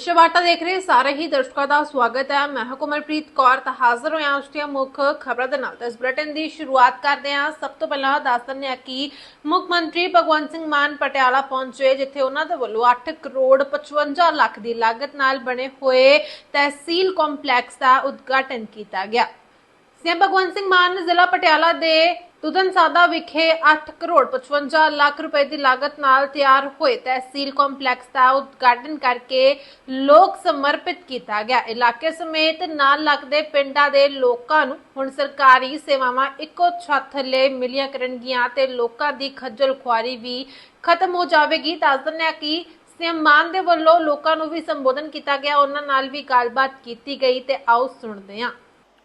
ਵਿਸ਼ਵ ਵਾਰਤਾ ਦੇਖ ਰਹੇ ਸਾਰੇ ਹੀ ਦਰਸ਼ਕਾਂ ਦਾ ਸਵਾਗਤ ਹੈ ਮੈਂ ਹਾਂ ਕੋਮਲਪ੍ਰੀਤ ਕੌਰ ਤਾਂ ਹਾਜ਼ਰ ਹੋਇਆ ਉਸ ਦੀਆਂ ਮੁੱਖ ਖਬਰਾਂ ਦੇ ਨਾਲ ਇਸ ਬੁਲੇਟਿਨ ਦੀ ਸ਼ੁਰੂਆਤ ਕਰਦੇ ਹਾਂ ਸਭ ਤੋਂ ਪਹਿਲਾਂ ਦੱਸ ਦਿੰਦੇ ਹਾਂ ਕਿ ਮੁੱਖ ਮੰਤਰੀ ਭਗਵੰਤ ਸਿੰਘ ਮਾਨ ਪਟਿਆਲਾ ਪਹੁੰਚੇ ਜਿੱਥੇ ਉਹਨਾਂ ਦੇ ਵੱਲੋਂ 8 ਕਰੋੜ 55 ਲੱਖ ਦੀ ਲਾਗਤ ਨਾਲ ਬਣੇ ਹੋਏ ਤਹਿਸੀਲ ਕੰਪਲੈਕਸ ਦਾ ਉਦਘਾਟਨ ਕੀਤਾ ਗਿਆ ਸੀਐਮ ਭਗਵੰਤ ਸਿੰਘ ਮਾਨ ਜ਼ਿਲ੍ਹਾ ਪਟਿਆਲਾ ਦੇ ਦੁਦਨ ਵਿਖੇ 8 ਕਰੋੜ 55 ਲੱਖ ਰੁਪਏ ਦੀ ਲਾਗਤ ਨਾਲ ਤਿਆਰ ਹੋਏ ਤਹਿਸੀਲ ਕੰਪਲੈਕਸ ਦਾ ਉਦਘਾਟਨ ਕਰਕੇ ਲੋਕ ਸਮਰਪਿਤ ਕੀਤਾ ਗਿਆ। ਇਲਾਕੇ ਸਮੇਤ ਨਾਲ ਲੱਗਦੇ ਪਿੰਡਾਂ ਦੇ ਲੋਕਾਂ ਨੂੰ ਹੁਣ ਸਰਕਾਰੀ ਸੇਵਾਵਾਂ ਇੱਕੋ ਛੱਤ ਥੱਲੇ ਮਿਲੀਆਂ ਕਰਨਗੀਆਂ ਤੇ ਲੋਕਾਂ ਦੀ ਖੱਜਲ ਖੁਆਰੀ ਵੀ ਖਤਮ ਹੋ ਜਾਵੇਗੀ। ਦੱਸ ਦਿੰਦੇ ਹਾਂ ਕਿ ਸੀਐਮ ਮਾਨ ਦੇ ਵੱਲੋਂ ਲੋਕਾਂ ਨੂੰ ਵੀ ਸੰਬੋਧਨ ਕੀਤਾ ਗਿਆ। ਉਹਨਾਂ ਨਾਲ ਵੀ ਗੱਲਬਾਤ ਕੀਤੀ ਗਈ ਤੇ ਆਓ ਸੁਣਦੇ ਹਾਂ।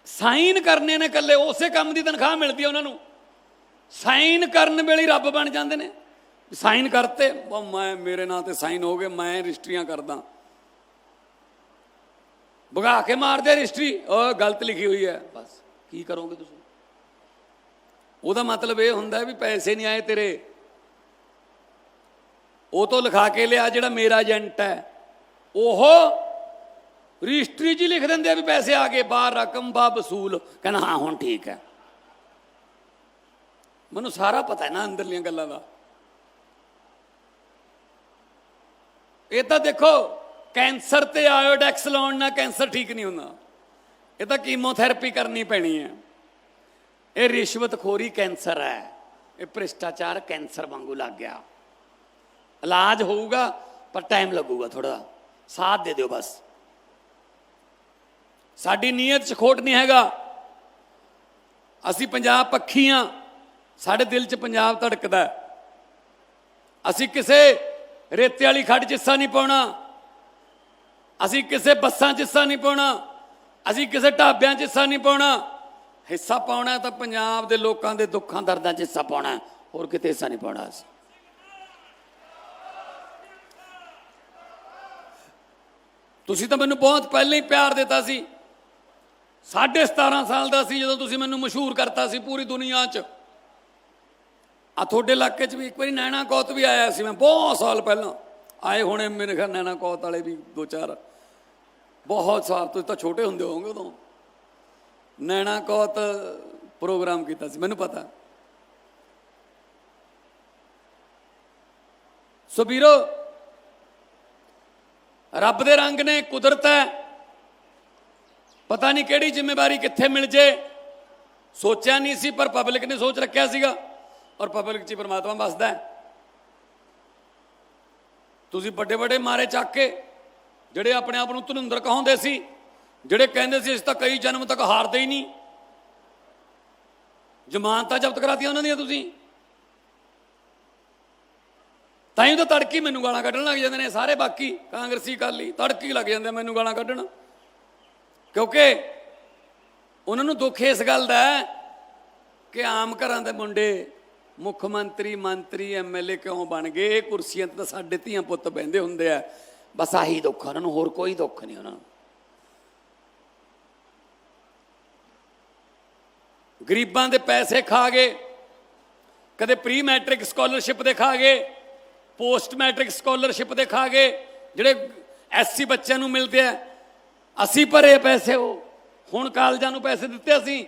ਸਾਈਨ ਕਰਨੇ ਨੇ ਕੱਲੇ ਉਸੇ ਕੰਮ ਦੀ ਤਨਖਾਹ ਮਿਲਦੀ ਹੈ ਉਹਨਾਂ ਨੂੰ। ਸਾਈਨ ਕਰਨ ਵੇਲੇ ਰੱਬ ਬਣ ਜਾਂਦੇ ਨੇ। ਸਾਈਨ ਕਰਤੇ, ਉਹ ਮੈਂ, ਮੇਰੇ ਨਾਂ ਤੇ ਸਾਈਨ ਹੋ ਗਏ, ਮੈਂ ਰਜਿਸਟਰੀਆਂ ਕਰਦਾ। ਭਗਾ ਕੇ ਮਾਰਦੇ ਰਜਿਸਟਰੀ ਉਹ ਗਲਤ ਲਿਖੀ ਹੋਈ ਹੈ। ਬਸ, ਕੀ ਕਰੋਗੇ ਤੁਸੀਂ? ਉਹਦਾ ਮਤਲਬ ਇਹ ਹੁੰਦਾ ਵੀ ਪੈਸੇ ਨਹੀਂ ਆਏ ਤੇਰੇ। ਉਹ ਤੋਂ ਲਿਖਾ ਕੇ ਲਿਆ ਜਿਹੜਾ ਮੇਰਾ ਏਜੰਟ ਹੈ। ਉਹ ਰਜਿਸਟਰੀ 'ਚ ਹੀ ਲਿਖ ਦਿੰਦੇ ਆ ਵੀ ਪੈਸੇ ਆ ਗਏ, ਬਾਹਰ ਰਕਮ ਬਾ ਵਸੂਲ। ਕਹਿੰਦਾ, ਹਾਂ, ਹੁਣ ਠੀਕ ਹੈ। ਮੈਨੂੰ ਸਾਰਾ ਪਤਾ ਹੈ ਨਾ ਅੰਦਰਲੀਆਂ ਗੱਲਾਂ ਦਾ। ਇਹ ਤਾਂ ਦੇਖੋ, ਕੈਂਸਰ ਤੇ ਆਇਓਡੈਕਸ ਲਾਉਣ ਨਾਲ ਕੈਂਸਰ ਠੀਕ ਨਹੀਂ ਹੁੰਦਾ। ਇਹ ਤਾਂ ਕੀਮੋਥੈਰੇਪੀ ਕਰਨੀ ਪੈਣੀ ਹੈ। ਇਹ ਰਿਸ਼ਵਤਖੋਰੀ ਕੈਂਸਰ ਹੈ। ਇਹ ਭ੍ਰਿਸ਼ਟਾਚਾਰ ਕੈਂਸਰ ਵਾਂਗੂ ਲੱਗ ਗਿਆ। ਇਲਾਜ ਹੋਊਗਾ, ਪਰ ਟਾਈਮ ਲੱਗੂਗਾ ਥੋੜਾ ਸਾਥ ਦੇ ਦਿਓ ਬਸ। ਸਾਡੀ ਨੀਅਤ 'ਚ ਖੋਟ ਨਹੀਂ ਹੈਗਾ। ਅਸੀਂ ਪੰਜਾਬ ਪੱਖੀ ਹਾਂ। ਸਾਡੇ ਦਿਲ 'ਚ ਪੰਜਾਬ ਧੜਕਦਾ ਅਸੀਂ ਕਿਸੇ ਰੇਤੇ ਵਾਲੀ ਖੱਡ 'ਚ ਹਿੱਸਾ ਨਹੀਂ ਪਾਉਣਾ। ਅਸੀਂ ਕਿਸੇ ਬੱਸਾਂ 'ਚ ਹਿੱਸਾ ਨਹੀਂ ਪਾਉਣਾ। ਅਸੀਂ ਕਿਸੇ ਢਾਬਿਆਂ 'ਚ ਹਿੱਸਾ ਨਹੀਂ ਪਾਉਣਾ। ਹਿੱਸਾ ਪਾਉਣਾ ਤਾਂ ਪੰਜਾਬ ਦੇ ਲੋਕਾਂ ਦੇ ਦੁੱਖਾਂ ਦਰਦਾਂ 'ਚ ਹਿੱਸਾ ਪਾਉਣਾ ਹੋਰ ਕਿਤੇ ਹਿੱਸਾ ਨਹੀਂ ਪਾਉਣਾ ਅਸੀਂ। ਤੁਸੀਂ ਤਾਂ ਮੈਨੂੰ ਬਹੁਤ ਪਹਿਲਾਂ ਹੀ ਪਿਆਰ ਦਿੱਤਾ ਸੀ। ਸਾਢੇ 17 ਸਾਲ ਦਾ ਸੀ ਜਦੋਂ ਤੁਸੀਂ ਮੈਨੂੰ ਮਸ਼ਹੂਰ ਕਰਤਾ ਸੀ ਪੂਰੀ ਦੁਨੀਆ 'ਚ। ਆ ਤੁਹਾਡੇ ਇਲਾਕੇ 'ਚ ਵੀ ਇੱਕ ਵਾਰੀ ਨੈਣਾ ਕੌਤ ਵੀ ਆਇਆ ਸੀ ਮੈਂ, ਬਹੁਤ ਸਾਲ ਪਹਿਲਾਂ। ਆਏ ਹੋਣੇ ਮੇਰੇ ਖਿਆਲ ਨੈਣਾ ਕੌਤ ਵਾਲੇ ਵੀ ਦੋ ਚਾਰ। ਬਹੁਤ ਸਾਲ, ਤੁਸੀਂ ਤਾਂ ਛੋਟੇ ਹੁੰਦੇ ਹੋਵੋਗੇ ਉਦੋਂ। ਨੈਣਾ ਕੌਤ ਪ੍ਰੋਗਰਾਮ ਕੀਤਾ ਸੀ, ਮੈਨੂੰ ਪਤਾ। ਸੋ ਵੀਰੋ, ਰੱਬ ਦੇ ਰੰਗ ਨੇ ਕੁਦਰਤ ਹੈ। ਪਤਾ ਨਹੀਂ ਕਿਹੜੀ ਜ਼ਿੰਮੇਵਾਰੀ ਕਿੱਥੇ ਮਿਲ ਜੇ। ਸੋਚਿਆ ਨਹੀਂ ਸੀ, ਪਰ ਪਬਲਿਕ ਨੇ ਸੋਚ ਰੱਖਿਆ ਸੀਗਾ। ਔਰ ਪਬਲਿਕ 'ਚ ਹੀ ਪ੍ਰਮਾਤਮਾ ਵਸਦਾ ਹੈ। ਤੁਸੀਂ ਵੱਡੇ ਵੱਡੇ ਮਾਰੇ ਚੱਕ ਕੇ ਜਿਹੜੇ ਆਪਣੇ ਆਪ ਨੂੰ ਧਨੁੰਦਰ ਕਹਾਉਂਦੇ ਸੀ, ਜਿਹੜੇ ਕਹਿੰਦੇ ਸੀ, ਇਸ ਤਾਂ ਕਈ ਜਨਮ ਤੱਕ ਹਾਰਦੇ ਹੀ ਨਹੀਂ। ਜ਼ਮਾਨਤਾਂ ਜ਼ਬਤ ਕਰਾਤੀਆਂ ਉਹਨਾਂ ਦੀਆਂ ਤੁਸੀਂ। ਤਾਂ ਹੀ ਤਾਂ ਤੜਕੀ ਮੈਨੂੰ ਗਾਲਾਂ ਕੱਢਣ ਲੱਗ ਜਾਂਦੇ ਨੇ ਸਾਰੇ, ਬਾਕੀ ਕਾਂਗਰਸੀ ਕਾਲੀ ਤੜਕੀ ਲੱਗ ਜਾਂਦੇ ਮੈਨੂੰ ਗਾਲਾਂ ਕੱਢਣ। ਕਿਉਂਕਿ ਉਹਨਾਂ ਨੂੰ ਦੁੱਖ ਇਸ ਗੱਲ ਦਾ ਕਿ ਆਮ ਘਰਾਂ ਦੇ ਮੁੰਡੇ ਮੁੱਖ ਮੰਤਰੀ ਮੰਤਰੀ ਐਮਐਲਏ ਕਿਉਂ ਬਣ ਗਏ? ਇਹ ਕੁਰਸੀਆਂ ਤੇ ਤਾਂ ਸਾਡੇ ਧੀਆਂ ਪੁੱਤ ਬਹਿੰਦੇ ਹੁੰਦੇ ਆ। ਬਸ ਆਹੀ ਦੁੱਖ ਉਹਨਾਂ ਨੂੰ, ਹੋਰ ਕੋਈ ਦੁੱਖ ਨਹੀਂ ਉਹਨਾਂ ਨੂੰ। ਗਰੀਬਾਂ ਦੇ ਪੈਸੇ ਖਾ ਗਏ। ਕਦੇ ਪ੍ਰੀ ਮੈਟ੍ਰਿਕ ਸਕਾਲਰਸ਼ਿਪ ਦੇ ਖਾ ਗਏ। ਪੋਸਟ ਮੈਟ੍ਰਿਕ ਸਕਾਲਰਸ਼ਿਪ ਦੇ ਖਾ ਗਏ। ਜਿਹੜੇ ਐਸਸੀ ਬੱਚਿਆਂ ਨੂੰ ਮਿਲਦੇ ਆ, ਅਸੀਂ ਭਰੇ ਪੈਸੇ ਉਹ। ਹੁਣ ਕਾਲਜਾਂ ਨੂੰ ਪੈਸੇ ਦਿੱਤੇ ਅਸੀਂ।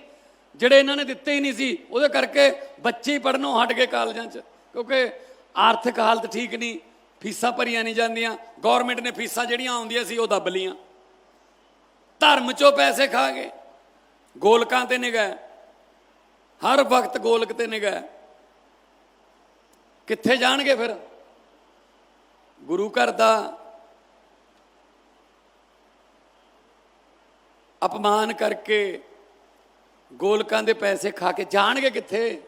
ਜਿਹੜੇ ਇਹਨਾਂ ਨੇ ਦਿੱਤੇ ਹੀ ਨਹੀਂ ਸੀ, ਉਹਦੇ ਕਰਕੇ ਬੱਚੇ ਹੀ ਪੜਨੋਂ ਹਟ ਗਏ ਕਾਲਜਾਂ 'ਚ। ਕਿਉਂਕਿ ਆਰਥਿਕ ਹਾਲਤ ਠੀਕ ਨਹੀਂ, ਫੀਸਾਂ ਭਰੀਆਂ ਨਹੀਂ ਜਾਂਦੀਆਂ ਗਵਰਨਮੈਂਟ ਨੇ ਫੀਸਾਂ ਜਿਹੜੀਆਂ ਆਉਂਦੀਆਂ ਸੀ, ਉਹ ਦੱਬ ਲੀਆਂ ਧਰਮ 'ਚੋਂ ਪੈਸੇ ਖਾ ਗਏ। ਗੋਲਕਾਂ ਤੇ ਨਿਗਾਹ। ਹਰ ਵਕਤ ਗੋਲਕ ਤੇ ਨਿਗਾਹ। ਕਿੱਥੇ ਜਾਣਗੇ ਫਿਰ? ਗੁਰੂ ਘਰ ਦਾ ਅਪਮਾਨ ਕਰਕੇ ਗੋਲਕਾਂ ਦੇ ਪੈਸੇ ਖਾ ਕੇ ਜਾਣਗੇ ਕਿੱਥੇ?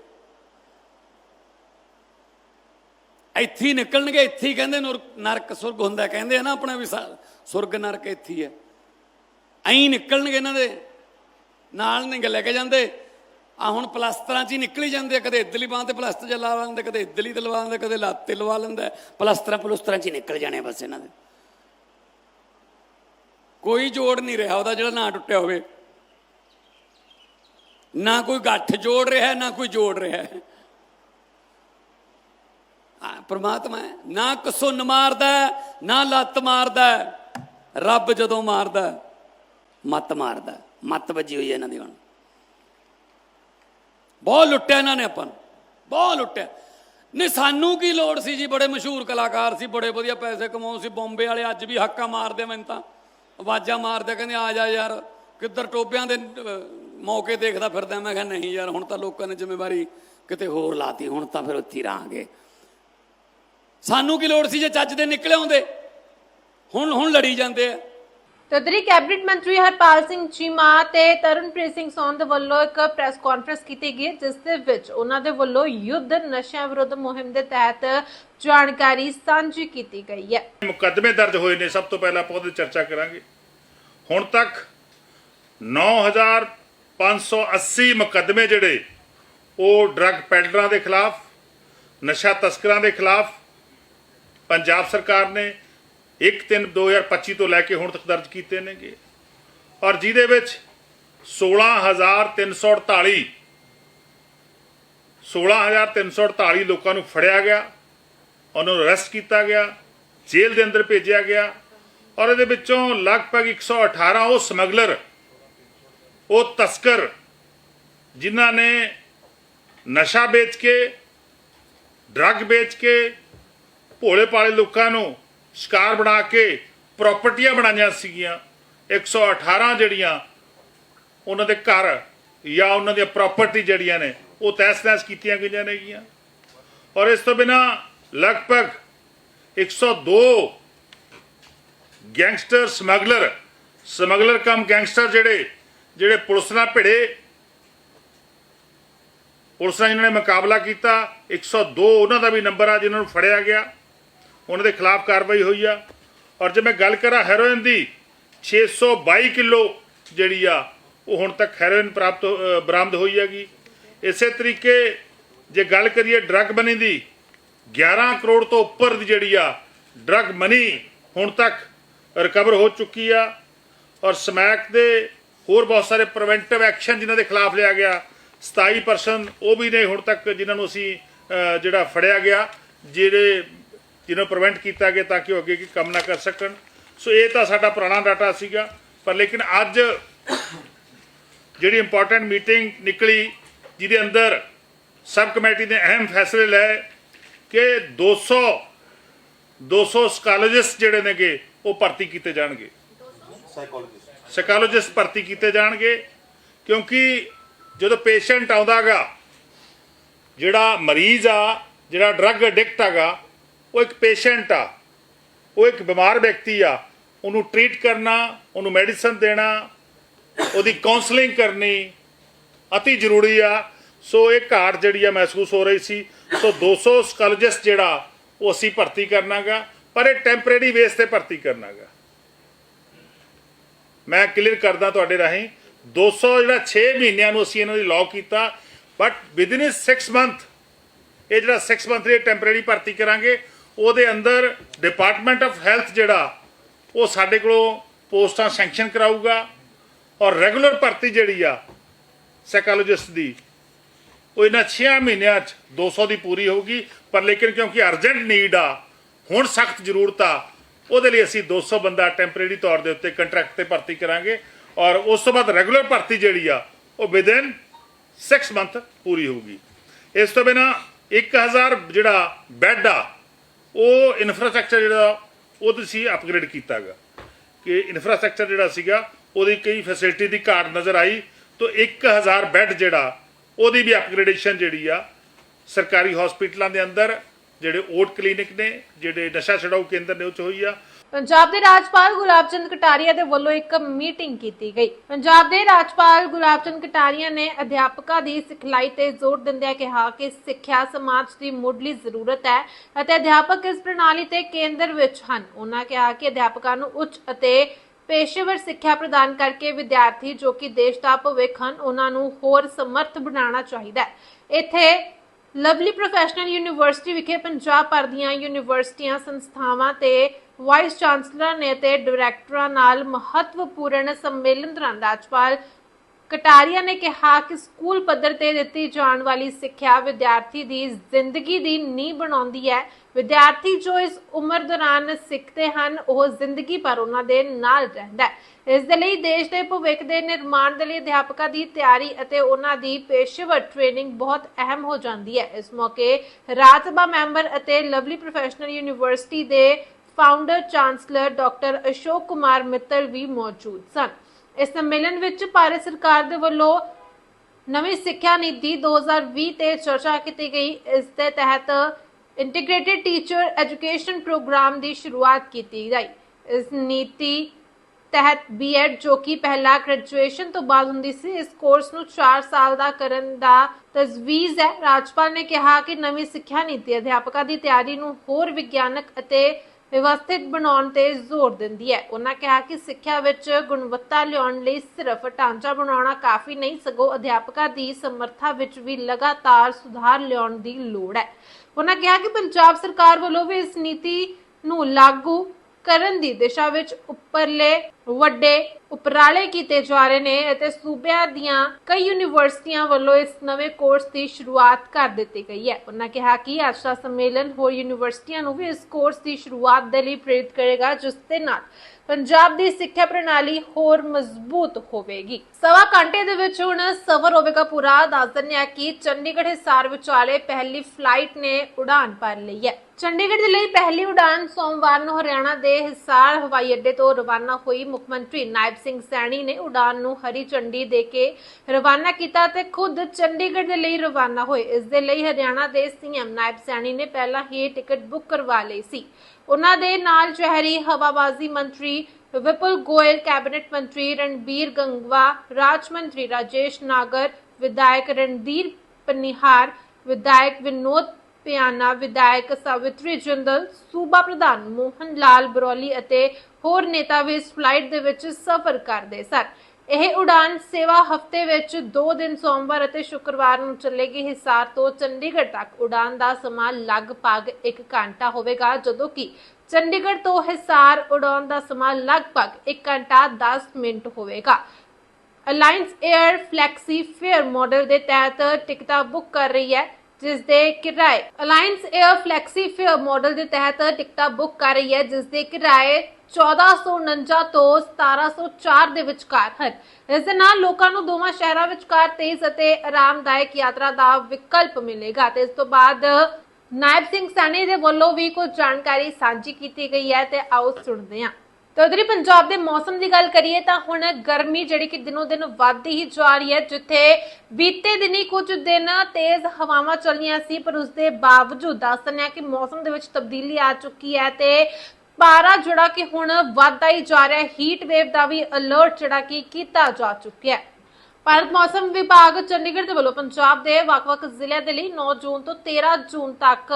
ਇੱਥੇ ਨਿਕਲਣਗੇ, ਇੱਥੇ ਕਹਿੰਦੇ ਨੁਰ- ਨਰਕ ਸੁਰਗ ਹੁੰਦਾ, ਕਹਿੰਦੇ ਆ ਨਾ ਆਪਣਾ ਵੀ ਸੁਰਗ ਨਰਕ ਇੱਥੇ ਹੈ ਐਂ ਨਿਕਲਣਗੇ ਇਹਨਾਂ ਦੇ। ਨਾਲ ਨਹੀਂ ਲੈ ਕੇ ਜਾਂਦੇ। ਆ ਹੁਣ ਪਲਸਤਰਾਂ 'ਚ ਹੀ ਨਿਕਲੀ ਜਾਂਦੇ ਆ, ਕਦੇ ਇਧਰਲੀ ਬਾਂਹ ਤੇ ਪਲਸਤਰ ਜਿਹਾ ਲਾ ਲੈਂਦੇ, ਕਦੇ ਇਧਰਲੀ ਤੇ ਲਵਾ ਲੈਂਦੇ, ਕਦੇ ਲੱਤ ਤੇ ਲਵਾ ਲੈਂਦਾ। ਪਲਸਤਰਾਂ ਪਲੁਸਤਰਾਂ 'ਚ ਹੀ ਨਿਕਲ ਜਾਣੇ ਬਸ ਇਹਨਾਂ ਦੇ। ਕੋਈ ਜੋੜ ਨਹੀਂ ਰਿਹਾ ਉਹਦਾ ਜਿਹੜਾ ਨਾ ਟੁੱਟਿਆ ਹੋਵੇ। ਨਾ ਕੋਈ ਗੱਠ ਜੋੜ ਰਿਹਾ ਨਾ ਕੋਈ ਜੋੜ ਰਿਹਾ ਪਰਮਾਤਮਾ ਨਾ ਕਸੁੰਨ ਮਾਰਦਾ ਨਾ ਲੱਤ ਮਾਰਦਾ ਰੱਬ ਜਦੋਂ ਮਾਰਦਾ ਹੈ, ਮੱਤ ਮਾਰਦਾ ਹੈ। ਮੱਤ ਵੱਜੀ ਹੋਈ ਹੈ ਇਹਨਾਂ ਦੀ ਹੁਣ। ਬਹੁਤ ਲੁੱਟਿਆ ਇਹਨਾਂ ਨੇ ਆਪਾਂ ਨੂੰ। ਬਹੁਤ ਲੁੱਟਿਆ। ਨਹੀਂ ਸਾਨੂੰ ਕੀ ਲੋੜ ਸੀ ਜੀ? ਬੜੇ ਮਸ਼ਹੂਰ ਕਲਾਕਾਰ ਸੀ ਬੜੇ ਵਧੀਆ ਪੈਸੇ ਕਮਾਉਂ ਸੀ। ਬੰਬੇ ਵਾਲੇ ਅੱਜ ਵੀ ਹੱਕਾ ਮਾਰਦੇ ਮੈਨੂੰ ਤਾਂ। ਆਵਾਜ਼ਾਂ ਮਾਰਦੇ ਕਹਿੰਦੇ ਆ ਜਾ ਯਾਰ ਕਿੱਧਰ ਟੋਬਿਆਂ ਦੇ ਮੌਕੇ ਦੇਖਦਾ ਫਿਰਦਾ ਮੈਂ ਕਿਹਾ ਨਹੀਂ ਯਾਰ ਹੁਣ ਤਾਂ ਲੋਕਾਂ ਨੇ ਜ਼ਿੰਮੇਵਾਰੀ ਕਿਤੇ ਹੋਰ ਲਾਤੀ ਹੁਣ ਤਾਂ ਫਿਰ ਉੱਥੇ ਹੀ ਰਹਾਂਗੇ। ਸਾਨੂੰ ਕੀ ਲੋੜ ਸੀ ਜੇ ਚੱਜ ਦੇ ਨਿਕਲੇ ਆਉਂਦੇ? ਹੁਣ ਹੁਣ ਲੜੀ ਜਾਂਦੇ ਆ। ਤਦਰੀ ਕੈਬਨਿਟ ਮੰਤਰੀ ਹਰਪਾਲ ਸਿੰਘ ਚੀਮਾ ਤੇ ਤਰਨਪ੍ਰੀਤ ਸਿੰਘ ਸੌਨ ਦੇ ਵੱਲੋਂ ਇੱਕ ਪ੍ਰੈਸ ਕਾਨਫਰੰਸ ਕੀਤੀ ਗਈ ਜਿਸ ਦੇ ਵਿੱਚ ਉਹਨਾਂ ਦੇ ਵੱਲੋਂ ਯੁੱਧ ਨਸ਼ਿਆਂ ਵਿਰੁੱਧ ਮੁਹਿੰਮ ਦੇ ਤਹਿਤ ਜਾਣਕਾਰੀ ਸਾਂਝੀ ਕੀਤੀ ਗਈ ਹੈ। ਮੁਕੱਦਮੇ ਦਰਜ ਹੋਏ ਨੇ ਸਭ ਤੋਂ ਪਹਿਲਾਂ ਆਪਾਂ ਉਹਦੀ ਚਰਚਾ ਕਰਾਂਗੇ। ਹੁਣ ਤੱਕ 9580 ਮੁਕੱਦਮੇ ਜਿਹੜੇ, ਉਹ ਡਰੱਗ ਪੈਡਲਰਾਂ ਦੇ ਖਿਲਾਫ, ਨਸ਼ਾ ਤਸਕਰਾਂ ਦੇ ਖਿਲਾਫ, ਪੰਜਾਬ ਸਰਕਾਰ ਨੇ 1/3/2025 ਤੋਂ ਲੈ ਕੇ ਹੁਣ ਤੱਕ ਦਰਜ ਕੀਤੇ ਨੇਗੇ। ਔਰ ਜਿਹਦੇ ਵਿੱਚ 16348 16348 ਲੋਕਾਂ ਨੂੰ ਫੜਿਆ ਗਿਆ, ਉਹਨਾਂ ਨੂੰ ਅਰੈਸਟ ਕੀਤਾ ਗਿਆ, ਜੇਲ੍ਹ ਦੇ ਅੰਦਰ ਭੇਜਿਆ ਗਿਆ, ਔਰ ਇਹਦੇ ਵਿੱਚੋਂ ਲਗਭਗ 118 ਉਹ ਸਮਗਲਰ ਉਹ ਤਸਕਰ, ਜਿਨ੍ਹਾਂ ਨੇ ਨਸ਼ਾ ਵੇਚ ਕੇ, ਡਰੱਗ ਵੇਚ ਕੇ, ਭੋਲੇ ਪਾਲੇ ਲੋਕਾਂ ਨੂੰ ਸ਼ਿਕਾਰ ਬਣਾ ਕੇ ਪ੍ਰਾਪਰਟੀਆਂ ਬਣਾਈਆਂ ਸੀਗੀਆਂ। 118 ਜਿਹੜੀਆਂ ਉਹਨਾਂ ਦੇ ਘਰ ਜਾਂ ਉਹਨਾਂ ਦੀਆਂ ਪ੍ਰਾਪਰਟੀ ਜਿਹੜੀਆਂ ਨੇ, ਉਹ ਤਹਿਸ-ਨਹਿਸ ਕੀਤੀਆਂ ਗਈਆਂ ਨੇਗੀਆਂ। ਔਰ ਇਸ ਤੋਂ ਬਿਨਾ ਲਗਭਗ 102 gangster smuggler smuggler cum gangster ਜਿਹੜੇ ਜਿਹੜੇ ਪੁਲਿਸ ਨਾਲ ਭਿੜੇ, ਪੁਲਿਸ ਨਾਲ ਇਹਨਾਂ ਨੇ ਮੁਕਾਬਲਾ ਕੀਤਾ 102 ਉਹਨਾਂ ਦਾ ਵੀ ਨੰਬਰ ਆ ਜਿਨ੍ਹਾਂ ਨੂੰ ਫੜਿਆ ਗਿਆ। ਉਹਨਾਂ ਦੇ ਖਿਲਾਫ ਕਾਰਵਾਈ ਹੋਈ ਆ। ਔਰ ਜੇ ਮੈਂ ਗੱਲ ਕਰਾਂ ਹੈਰੋਇਨ ਦੀ 622 ਕਿਲੋ ਜਿਹੜੀ ਆ, ਉਹ ਹੁਣ ਤੱਕ ਹੈਰੋਇਨ ਪ੍ਰਾਪਤ ਹੋ- ਬਰਾਮਦ ਹੋਈ ਹੈਗੀ। ਇਸੇ ਤਰੀਕੇ ਜੇ ਗੱਲ ਕਰੀਏ ਡਰੱਗ ਮਨੀ ਦੀ 11 ਕਰੋੜ ਤੋਂ ਉੱਪਰ ਦੀ ਜਿਹੜੀ ਆ ਡਰੱਗ ਮਨੀ ਹੁਣ ਤੱਕ ਰਿਕਵਰ ਹੋ ਚੁੱਕੀ ਆ। ਔਰ ਸਮੈਕ ਦੇ ਹੋਰ ਬਹੁਤ ਸਾਰੇ ਪ੍ਰੀਵੈਂਟਿਵ ਐਕਸ਼ਨ ਜਿਨ੍ਹਾਂ ਦੇ ਖਿਲਾਫ ਲਿਆ ਗਿਆ। 27 ਪਰਸਨ ਉਹ ਵੀ ਨੇ ਹੁਣ ਤੱਕ ਜਿਨ੍ਹਾਂ ਨੂੰ ਅਸੀਂ ਜਿਹੜਾ ਫੜਿਆ ਗਿਆ, ਜਿਹੜੇ ਜਿਹਨੂੰ ਪ੍ਰੀਵੈਂਟ ਕੀਤਾ ਗਿਆ ਤਾਂ ਕਿ ਉਹ ਅੱਗੇ ਕੀ ਕੰਮ ਨਾ ਕਰ ਸਕਣ। ਸੋ ਇਹ ਤਾਂ ਸਾਡਾ ਪੁਰਾਣਾ ਡਾਟਾ ਸੀਗਾ, ਪਰ ਲੇਕਿਨ ਅੱਜ ਜਿਹੜੀ ਇੰਪੋਰਟੈਂਟ ਮੀਟਿੰਗ ਨਿਕਲੀ, ਜਿਹਦੇ ਅੰਦਰ ਸਬ ਕਮੇਟੀ ਨੇ ਅਹਿਮ ਫੈਸਲੇ ਲਏ ਕਿ 200 200 ਸਕਾਲੋਜਿਸਟ ਜਿਹੜੇ ਨੇਗੇ, ਉਹ ਭਰਤੀ ਕੀਤੇ ਜਾਣਗੇ। ਸਾਈਕੋਲੋਜਿਸਟ ਭਰਤੀ ਕੀਤੇ ਜਾਣਗੇ, ਕਿਉਂਕਿ ਜਦੋਂ ਪੇਸ਼ੈਂਟ ਆਉਂਦਾਗਾ, ਜਿਹੜਾ ਮਰੀਜ਼ ਆ, ਜਿਹੜਾ ਡਰੱਗ ਐਡਿਕਟ ਹੈਗਾ ਉਹ ਇੱਕ ਪੇਸ਼ੈਂਟ ਆ, ਉਹ ਇੱਕ ਬਿਮਾਰ ਵਿਅਕਤੀ ਆ, ਉਹਨੂੰ ਟ੍ਰੀਟ ਕਰਨਾ, ਉਹਨੂੰ ਮੈਡੀਸਨ ਦੇਣਾ, ਉਹਦੀ ਕਾਉਂਸਲਿੰਗ ਕਰਨੀ ਅਤੀ ਜ਼ਰੂਰੀ ਆ। ਸੋ ਇਹ ਘਾਟ ਜਿਹੜੀ ਆ ਮਹਿਸੂਸ ਹੋ ਰਹੀ ਸੀ। ਸੋ 200 ਸਕਾਲੋਜਿਸਟ ਜਿਹੜਾ, ਉਹ ਅਸੀਂ ਭਰਤੀ ਕਰਨਾਗਾ, ਪਰ ਇਹ ਟੈਂਪਰੇਰੀ ਬੇਸ ਤੇ ਭਰਤੀ ਕਰਨਾਗਾ। ਮੈਂ ਕਲੀਅਰ ਕਰਦਾ ਤੁਹਾਡੇ ਰਾਹੀਂ। 200 ਜਿਹੜਾ 6 ਮਹੀਨਿਆਂ ਨੂੰ ਅਸੀਂ ਇਹਨਾਂ ਦੀ ਲਾਅ ਕੀਤਾ ਬਟ ਵਿਦਿਨ 6 ਮੰਥ ਇਹ ਜਿਹੜਾ 6 ਮੰਥ ਦੀ ਟੈਂਪਰੇਰੀ ਭਰਤੀ ਕਰਾਂਗੇ, ਉਹਦੇ ਅੰਦਰ ਡਿਪਾਰਟਮੈਂਟ ਆਫ ਹੈਲਥ ਜਿਹੜਾ, ਉਹ ਸਾਡੇ ਕੋਲੋਂ ਪੋਸਟਾਂ ਸੈਂਕਸ਼ਨ ਕਰਾਊਗਾ ਔਰ ਰੈਗੂਲਰ ਭਰਤੀ ਜਿਹੜੀ ਆ ਸਾਈਕੋਲੋਜਿਸਟ ਦੀ, ਉਹ ਇਹਨਾਂ 6 ਮਹੀਨਿਆਂ 'ਚ 200 ਦੀ ਪੂਰੀ ਹੋਊਗੀ। ਪਰ ਲੇਕਿਨ ਕਿਉਂਕਿ ਅਰਜੈਂਟ ਨੀਡ ਆ, ਹੁਣ ਸਖਤ ਜ਼ਰੂਰਤ ਆ ਉਹਦੇ ਲਈ ਅਸੀਂ 200 ਬੰਦਾ ਟੈਂਪਰੇਰੀ ਤੌਰ ਦੇ ਉੱਤੇ ਕੰਟਰੈਕਟ ਤੇ ਭਰਤੀ ਕਰਾਂਗੇ ਔਰ ਉਸ ਤੋਂ ਬਾਅਦ ਰੈਗੂਲਰ ਭਰਤੀ ਜਿਹੜੀ ਆ, ਉਹ ਵਿਦਿਨ 6 ਮੰਥ ਪੂਰੀ ਹੋਊਗੀ। ਇਸ ਤੋਂ ਬਿਨਾ 1000 ਜਿਹੜਾ ਬੈੱਡ ਆ, ਉਹ ਇਨਫਰਾਸਟ੍ਰਕਚਰ ਜਿਹੜਾ, ਉਹ ਤੁਸੀਂ ਅਪਗ੍ਰੇਡ ਕੀਤਾਗਾ। ਕਿ ਇਨਫਰਾਸਟ੍ਰਕਚਰ ਜਿਹੜਾ ਸੀਗਾ, ਉਹਦੀ ਕਈ ਫੈਸਿਲਿਟੀ ਦੀ ਘਾਟ ਨਜ਼ਰ ਆਈ ਤੋਂ 1000 ਬੈੱਡ ਜਿਹੜਾ, ਉਹਦੀ ਵੀ ਅਪਗ੍ਰੇਡੇਸ਼ਨ ਜਿਹੜੀ ਆ, ਸਰਕਾਰੀ ਹਸਪੀਟਲਾਂ ਦੇ ਅੰਦਰ ਜਿਹੜੇ ਓਟ ਕਲੀਨਿਕ ਨੇ, ਜਿਹੜੇ ਨਸ਼ਾ ਛਡਾਊ ਕੇਂਦਰ ਨੇ, ਉਹ 'ਚ ਹੋਈ ਆ। ਪੰਜਾਬ ਦੇ ਰਾਜਪਾਲ ਗੁਲਾਬ ਕਟਾਰੀਆ ਦੇ ਵੱਲੋਂ ਇੱਕ ਮੀਟਿੰਗ ਕੀਤੀ ਗਈ। ਪੰਜਾਬ ਦੇ ਰਾਜਪਾਲ ਗੁਲਾਬ ਕਟਾਰੀਆ ਨੇ ਅਧਿਆਪਕਾਂ ਦੀ ਸਿਖਲਾਈ ਤੇ ਜ਼ੋਰ ਦਿੰਦਿਆਂ ਕਿਹਾ ਕਿ ਸਿੱਖਿਆ ਸਮਾਜ ਦੀ ਮੁੱਢਲੀ ਜ਼ਰੂਰਤ ਹੈ ਅਤੇ ਅਧਿਆਪਕ ਇਸ ਪ੍ਰਣਾਲੀ ਤੇ ਕੇਂਦਰ ਵਿੱਚ ਹਨ। ਉਹਨਾਂ ਕਿਹਾ ਕਿ ਅਧਿਆਪਕਾਂ ਨੂੰ ਉੱਚ ਅਤੇ ਪੇਸ਼ੇਵਰ ਸਿੱਖਿਆ ਪ੍ਰਦਾਨ ਕਰਕੇ ਵਿਦਿਆਰਥੀ ਜੋ ਕਿ ਦੇਸ਼ ਦਾ ਭਵਿੱਖ ਹਨ ਉਹਨਾਂ ਨੂੰ ਹੋਰ ਸਮਰਥ ਬਣਾਉਣਾ ਚਾਹੀਦਾ ਹੈ। ਇੱਥੇ ਲਵਲੀ ਪ੍ਰੋਫੈਸ਼ਨਲ ਯੂਨੀਵਰਸਿਟੀ ਵਿਖੇ ਪੰਜਾਬ ਭਰ ਦੀਆਂ ਯੂਨੀਵਰਸਿਟੀਆਂ, ਸੰਸਥਾਵਾਂ ਤੇ ਵਾਈਸ ਚਾਂਸਲਰ ਨੇ ਤੇ ਡਾਇਰੈਕਟਰਾਂ ਨਾਲ ਮਹੱਤਵਪੂਰਨ ਸੰਮੇਲਨ ਦੌਰਾਨ ਰਾਜਪਾਲ ਕਟਾਰੀਆ ਨੇ ਕਿਹਾ ਕਿ ਸਕੂਲ ਪੱਧਰ ਤੇ ਦਿੱਤੀ ਜਾਣ ਵਾਲੀ ਸਿੱਖਿਆ ਵਿਦਿਆਰਥੀ ਦੀ ਜ਼ਿੰਦਗੀ ਦੀ ਨੀਂਹ ਬਣਾਉਂਦੀ ਹੈ। ਵਿਦਿਆਰਥੀ ਜੋ ਇਸ ਉਮਰ ਦੌਰਾਨ ਸਿੱਖਦੇ ਹਨ, ਉਹ ਜ਼ਿੰਦਗੀ ਭਰ ਉਹਨਾਂ ਦੇ ਨਾਲ ਰਹਿੰਦਾ ਹੈ। ਇਸ ਦੇ ਲਈ ਦੇਸ਼ ਦੇ ਭਵਿੱਖ ਦੇ ਨਿਰਮਾਣ ਦੇ ਲਈ ਅਧਿਆਪਕਾਂ ਦੀ ਤਿਆਰੀ ਅਤੇ ਉਹਨਾਂ ਦੀ ਪੇਸ਼ੇਵਰ ਟ੍ਰੇਨਿੰਗ ਬਹੁਤ ਅਹਿਮ ਹੋ ਜਾਂਦੀ ਹੈ। ਇਸ ਮੌਕੇ ਰਾਜ ਸਭਾ ਮੈਂਬਰ ਅਤੇ ਲਵਲੀ ਪ੍ਰੋਫੈਸ਼ਨਲ ਯੂਨੀਵਰਸਿਟੀ ਦੇ founder chancellor doctor Ashok Kumar Mittal ਵੀ ਮੌਜੂਦ ਸਨ। ਇਸ ਸੰਮੇਲਨ ਵਿੱਚ ਭਾਰਤ ਸਰਕਾਰ ਦੇ ਵੱਲੋਂ ਨਵੀਂ ਸਿੱਖਿਆ ਨੀਤੀ 2020 ਤੇ ਚਰਚਾ ਕੀਤੀ ਗਈ। ਇਸ ਦੇ ਤਹਿਤ ਇੰਟੀਗ੍ਰੇਟਿਡ ਟੀਚਰ ਐਜੂਕੇਸ਼ਨ ਪ੍ਰੋਗਰਾਮ ਦੀ ਸ਼ੁਰੂਆਤ ਕੀਤੀ ਗਈ। ਇਸ ਨੀਤੀ ਤਹਿਤ ਬੀਐਡ ਜੋ ਕਿ ਪਹਿਲਾ ਗ੍ਰੈਜੂਏਸ਼ਨ ਤੋਂ ਬਾਅਦ ਹੁੰਦੀ ਸੀ, ਇਸ ਕੋਰਸ ਨੂੰ 4 ਸਾਲ ਦਾ ਕਰਨ ਦਾ ਤਜਵੀਜ਼ ਹੈ। ਰਾਜਪਾਲ ਨੇ ਕਿਹਾ ਕਿ ਨਵੀਂ ਸਿੱਖਿਆ ਨੀਤੀ ਅਧਿਆਪਕਾਂ ਦੀ ਤਿਆਰੀ ਨੂੰ ਹੋਰ ਵਿਗਿਆਨਕ ਅਤੇ ਵਿਵਸਥਿਤ ਬਣਾਉਣ ਤੇ ਜ਼ੋਰ ਦਿੰਦੀ ਹੈ। ਉਹਨਾਂ ਕਿਹਾ ਕਿ ਸਿੱਖਿਆ ਵਿੱਚ ਗੁਣਵੱਤਾ ਲਿਆਉਣ ਲਈ ਸਿਰਫ ਢਾਂਚਾ ਬਣਾਉਣਾ ਕਾਫੀ ਨਹੀਂ, ਸਗੋਂ ਅਧਿਆਪਕਾਂ ਦੀ ਸਮਰੱਥਾ ਵਿੱਚ ਵੀ ਲਗਾਤਾਰ ਸੁਧਾਰ ਲਿਆਉਣ ਦੀ ਲੋੜ ਹੈ। ਉਹਨਾਂ ਕਿਹਾ ਕਿ ਪੰਜਾਬ ਸਰਕਾਰ ਵੱਲੋਂ ਵੀ ਇਸ ਨੀਤੀ ਨੂੰ ਲਾਗੂ ਕਰਨ ਦੀ ਦਿਸ਼ਾ ਵਿੱਚ ਉੱਪਰਲੇ, ਵੱਡੇ, ਉਪਰਾਲੇ ਕੀਤੇ ਜਾ ਰਹੇ ਨੇ ਅਤੇ ਸੂਬਿਆਂ ਦੀਆਂ ਕਈ ਯੂਨੀਵਰਸਿਟੀਆਂ ਵੱਲੋਂ ਇਸ ਨਵੇਂ ਕੋਰਸ ਦੀ ਸ਼ੁਰੂਆਤ ਕਰ ਦਿੱਤੀ ਗਈ ਹੈ। ਉਹਨਾਂ ਕਿਹਾ ਕਿ ਅੱਜ ਸੰਮੇਲਨ ਹੋਰ ਯੂਨੀਵਰਸਿਟੀਆਂ ਨੂੰ ਵੀ ਇਸ ਕੋਰਸ ਦੀ ਸ਼ੁਰੂਆਤ ਦੇ ਲਈ ਪ੍ਰੇਰਿਤ ਕਰੇਗਾ, ਜਿਸ ਦੇ ਨਾਲ ਪੰਜਾਬ ਦੀ ਸਿੱਖਿਆ ਪ੍ਰਣਾਲੀ ਹੋਰ ਮਜ਼ਬੂਤ ਹੋਵੇਗੀ। ਸਵਾ ਘੰਟੇ ਦੇ ਵਿੱਚ ਹੁਣ ਸਫ਼ਰ ਹੋਵੇਗਾ ਪੂਰਾ। ਦੱਸ ਦਿੰਦੇ ਆ ਕਿ ਚੰਡੀਗੜ੍ਹ ਹਿਸਾਰ ਵਿਚਾਲੇ ਪਹਿਲੀ ਫਲਾਈਟ ਨੇ ਉਡਾਨ ਭਰ ਲਈ ਹੈ। ਚੰਡੀਗੜ੍ਹ ਦੇ ਲਈ ਪਹਿਲੀ ਉਡਾਨ ਸੋਮਵਾਰ ਨੂੰ ਹਰਿਆਣਾ ਦੇ ਹਿਸਾਰ ਹਵਾਈ ਅੱਡੇ ਤੋਂ ਰਵਾਨਾ ਹੋਈ ਮੁੱਖ ਮੰਤਰੀ ਨਾਇਬ ਸਿੰਘ ਸੈਣੀ ਨੇ ਉਡਾਨ ਨੂੰ ਹਰੀ ਝੰਡੀ ਦੇ ਕੇ ਰਵਾਨਾ ਕੀਤਾ ਤੇ ਖੁਦ ਚੰਡੀਗੜ੍ਹ ਦੇ ਲਈ ਰਵਾਨਾ ਹੋਏ। ਇਸ ਦੇ ਲਈ ਹਰਿਆਣਾ ਦੇ ਸੀਐਮ ਨਾਇਬ ਸੈਣੀ ਨੇ ਪਹਿਲਾਂ ਹੀ ਟਿਕਟ ਬੁੱਕ ਕਰਵਾ ਲਈ ਸੀ। ਉਹਨਾਂ ਦੇ ਨਾਲ ਸ਼ਹਿਰੀ ਹਵਾਬਾਜ਼ੀ ਮੰਤਰੀ ਵਿਪੁਲ ਗੋਇਲ, ਕੈਬਨਿਟ ਮੰਤਰੀ ਰਣਬੀਰ ਗੰਗਵਾ, ਰਾਜ ਮੰਤਰੀ ਰਾਜੇਸ਼ ਨਾਗਰ, ਵਿਧਾਇਕ ਰਣਧੀਰ ਪਨਿਹਾਰ, ਵਿਧਾਇਕ ਵਿਨੋਦ ਪਿਆਨਾ ਵਿਧਾਇਕ ਸਾਵਿਤਰੀ ਜਿੰਦਲ, ਸੂਬਾ ਪ੍ਰਧਾਨ ਮੋਹਨ ਲਾਲ ਬਰੋਲੀ ਅਤੇ ਹੋਰ ਨੇਤਾ ਵੀ ਇਸ ਫਲਾਈਟ ਦੇ ਵਿੱਚ ਸਫ਼ਰ ਕਰਦੇ ਸਨ। ਇਹ ਉਡਾਨ ਸੇਵਾ ਹਫ਼ਤੇ ਵਿੱਚ 2 ਦਿਨ ਸੋਮਵਾਰ ਅਤੇ ਸ਼ੁੱਕਰਵਾਰ ਨੂੰ ਚੱਲੇਗੀ। ਹਿਸਾਰ ਤੋਂ ਚੰਡੀਗੜ੍ਹ ਤੱਕ ਉਡਾਨ ਦਾ ਸਮਾਂ ਲਗਭਗ 1 ਘੰਟਾ ਹੋਵੇਗਾ, ਜਦੋਂ ਕਿ ਚੰਡੀਗੜ੍ਹ ਤੋਂ ਹਿਸਾਰ ਉਡਾਨ ਦਾ ਸਮਾਂ ਲਗਭਗ 1 ਘੰਟਾ 10 ਮਿੰਟ ਹੋਵੇਗਾ। Alliance Air flexi fare model ਦੇ ਤਹਿਤ ਟਿਕਟਾਂ ਬੁੱਕ ਕਰ ਰਹੀ ਹੈ। ਜਿਸ ਦੇ ਕਿਰਾਏ Alliance Air flexi fare model ਦੇ ਤਹਿਤ ਟਿਕਟਾਂ ਬੁੱਕ ਕਰ ਰਹੀ ਹੈ ਜਿਸ ਦੇ ਕਿਰਾਏ 1449 ਤੋਂ 1704 ਦੇ ਵਿਚਕਾਰ ਹਨ ਇਸ ਦੇ ਨਾਲ ਲੋਕਾਂ ਨੂੰ ਦੋਵਾਂ ਸ਼ਹਿਰਾਂ ਵਿਚਕਾਰ ਤੇਜ਼ ਅਤੇ ਆਰਾਮਦਾਇਕ ਯਾਤਰਾ ਦਾ ਵਿਕਲਪ ਮਿਲੇਗਾ ਤੇ ਇਸ ਤੋਂ ਬਾਅਦ ਨਾਇਬ ਸਿੰਘ ਸੈਣੀ ਦੇ ਵੱਲੋਂ ਵੀ ਕੁਝ ਜਾਣਕਾਰੀ ਸਾਂਝੀ ਕੀਤੀ ਗਈ ਹੈ ਤੇ ਆਓ ਸੁਣਦੇ ਹਾਂ ਤੇ ਉਧਰੀ ਪੰਜਾਬ ਦੇ ਮੌਸਮ ਦੀ ਗੱਲ ਕਰੀਏ ਤਾਂ ਹੁਣ ਗਰਮੀ ਜਿਹੜੀ ਕਿ ਦਿਨੋ ਦਿਨ ਵੱਧਦੀ ਹੀ ਜਾ ਰਹੀ ਹੈ, ਜਿੱਥੇ ਬੀਤੇ ਦਿਨੀ ਕੁਝ ਦਿਨ ਤੇਜ਼ ਹਵਾਵਾਂ ਚੱਲੀਆਂ ਸੀ, ਪਰ ਉਸ ਦੇ ਬਾਵਜੂਦ ਦੱਸਦੇ ਕਿ ਮੌਸਮ ਦੇ ਵਿੱਚ ਤਬਦੀਲੀ ਆ ਚੁੱਕੀ ਹੈ ਤੇ ਪਾਰਾ ਜਿਹੜਾ ਕਿ ਹੁਣ ਵੱਧਦਾ ਹੀ ਜਾ ਰਿਹਾ ਹੈ ਹੀਟ ਵੇਵ ਦਾ ਵੀ ਅਲਰਟ ਜਿਹੜਾ ਕਿ ਕੀਤਾ ਜਾ ਚੁੱਕਿਆ ਹੈ। ਭਾਰਤ ਮੌਸਮ ਵਿਭਾਗ ਚੰਡੀਗੜ੍ਹ ਦੇ ਵੱਲੋਂ ਪੰਜਾਬ ਦੇ ਵੱਖ-ਵੱਖ ਜ਼ਿਲ੍ਹਿਆਂ ਦੇ ਲਈ 9 ਜੂਨ ਤੋਂ 13 ਜੂਨ ਤੱਕ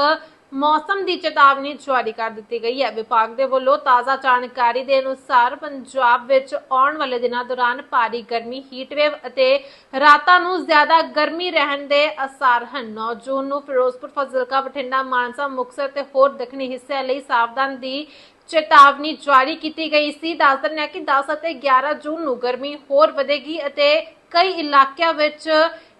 ਮੌਸਮ ਦੀ ਚੇਤਾਵਨੀ ਜਾਰੀ ਕਰ ਦਿੱਤੀ ਗਈ ਹੈ। ਵਿਭਾਗ ਦੇ ਵੱਲੋਂ ਤਾਜ਼ਾ ਜਾਣਕਾਰੀ ਦੇ ਅਨੁਸਾਰ ਪੰਜਾਬ ਵਿੱਚ ਆਉਣ ਵਾਲੇ ਦਿਨਾਂ ਦੌਰਾਨ ਭਾਰੀ ਗਰਮੀ ਹੀਟ ਅਤੇ ਰਾਤਾਂ ਨੂੰ ਜ਼ਿਆਦਾ ਗਰਮੀ ਰਹਿਣ ਦੇ ਅਸਾਰ ਹਨ। 9 ਜੂਨ ਨੂੰ ਫਿਰੋਜ਼ਪੁਰ, ਫਜ਼ਿਲਕਾ, ਬਠਿੰਡਾ, ਮਾਨਸਾ, ਮੁਕਤਸਰ ਤੇ ਹੋਰ ਦੱਖਣੀ ਹਿੱਸਿਆਂ ਲਈ ਸਾਵਧਾਨ ਦੀ ਚੇਤਾਵਨੀ ਜਾਰੀ ਕੀਤੀ ਗਈ ਸੀ। ਦੱਸ ਦਿੰਦੇ ਹਾਂ ਕਿ 10 ਅਤੇ 11 ਜੂਨ ਨੂੰ ਗਰਮੀ ਹੋਰ ਵਧੇਗੀ ਅਤੇ ਕਈ ਇਲਾਕਿਆਂ ਵਿੱਚ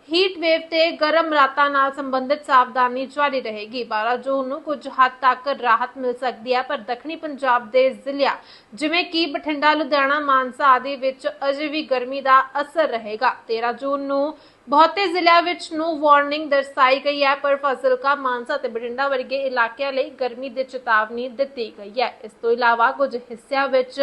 ਹੀਟ ਵੇਵ ਤੇ ਗਰਮ ਰਾਤਾਂ ਨਾਲ ਸੰਬੰਧਿਤ ਸਾਵਧਾਨੀ ਜਾਰੀ ਰਹੇਗੀ। 12 ਜੂਨ ਨੂੰ ਕੁਝ ਹੱਦ ਤੱਕ ਰਾਹਤ ਮਿਲ ਸਕਦੀ ਹੈ, ਪਰ ਦੱਖਣੀ ਪੰਜਾਬ ਦੇ ਜ਼ਿਲ੍ਹਿਆਂ, ਜਿਵੇਂ ਕਿ ਬਠਿੰਡਾ, ਲੁਧਿਆਣਾ, ਮਾਨਸਾ ਆਦਿ ਵਿੱਚ ਅਜੇ ਵੀ ਗਰਮੀ ਦਾ ਅਸਰ ਰਹੇਗਾ। 13 ਜੂਨ ਨੂੰ ਬਹੁਤੇ ਜ਼ਿਲ੍ਹਿਆਂ ਵਿੱਚ ਨੂੰ ਵਾਰਨਿੰਗ ਦਰਸਾਈ ਗਈ ਹੈ, ਪਰ ਫਜ਼ਿਲਕਾ, ਮਾਨਸਾ ਤੇ ਬਠਿੰਡਾ ਵਰਗੇ ਇਲਾਕਿਆਂ ਲਈ ਗਰਮੀ ਦੀ ਚੇਤਾਵਨੀ ਦਿੱਤੀ ਗਈ ਹੈ। ਇਸ ਤੋਂ ਇਲਾਵਾ ਕੁਝ ਹਿੱਸਿਆਂ ਵਿੱਚ